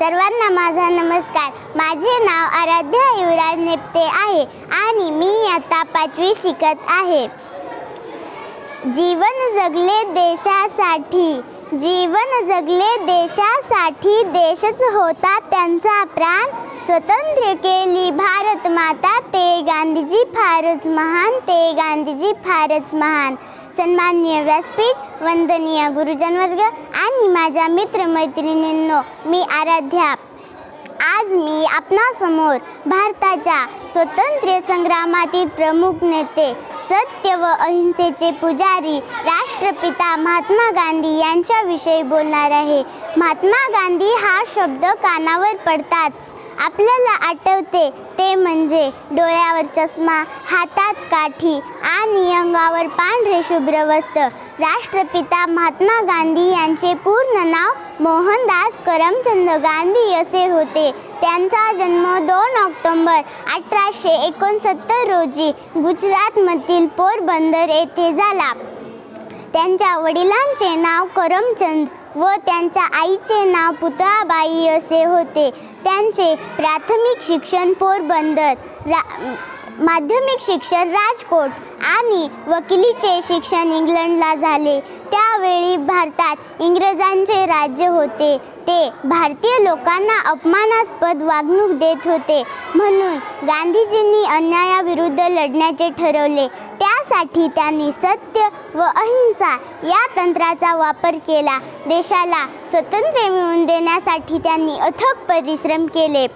सर्वांना माझा नमस्कार. माझे नाव आराध्या युवराज नेपते आहे आणि मी आता पाचवी शिकत आहे. जीवन जगले देशासाठी जीवन जगले देशासाठी देशच होता त्यांचा प्राण. स्वतंत्र केली भारत माता ते गांधीजी फारच महान ते गांधीजी फारच महान. सन्माननीय व्यासपीठ वंदनीय गुरुजनवर्ग आणि माझ्या मित्रमैत्रिणींनो मी आराध्या. आज मी आपणासमोर भारताच्या स्वातंत्र्य संग्रामातील प्रमुख नेते सत्य व अहिंसेचे पुजारी राष्ट्रपिता महात्मा गांधी यांच्याविषयी बोलणार आहे. महात्मा गांधी हा शब्द कानावर पडताच आपल्याला आठवते ते म्हणजे डोळ्यावर चष्मा हातात काठी आणि अंगावर पांढरे शुभ्र वस्त्र. राष्ट्रपिता महात्मा गांधी यांचे पूर्ण नाव मोहनदास करमचंद गांधी असे होते. त्यांचा जन्म दोन ऑक्टोंबर अठराशे एकोणसत्तर रोजी गुजरातमधील पोरबंदर येथे झाला. त्यांच्या वडिलांचे नाव करमचंद व त्यांच्या आईचे नाव पुतळाबाई असे होते. त्यांचे प्राथमिक शिक्षण पोरबंदर रा माध्यमिक शिक्षण राजकोट आणि वकिलीचे शिक्षण इंग्लंडला झाले. त्या त्यावेळी भारतात इंग्रजांचे राज्य होते. ते भारतीय लोकांना अपमानास्पद वागणूक देत होते. म्हणून गांधीजींनी अन्यायाविरुद्ध लढण्याचे ठरवले. त्यासाठी त्यांनी सत्य व अहिंसा या तंत्राचा वापर केला. देशाला स्वतंत्र मिळवून देण्यासाठी त्यांनी अथक परिश्रम केले.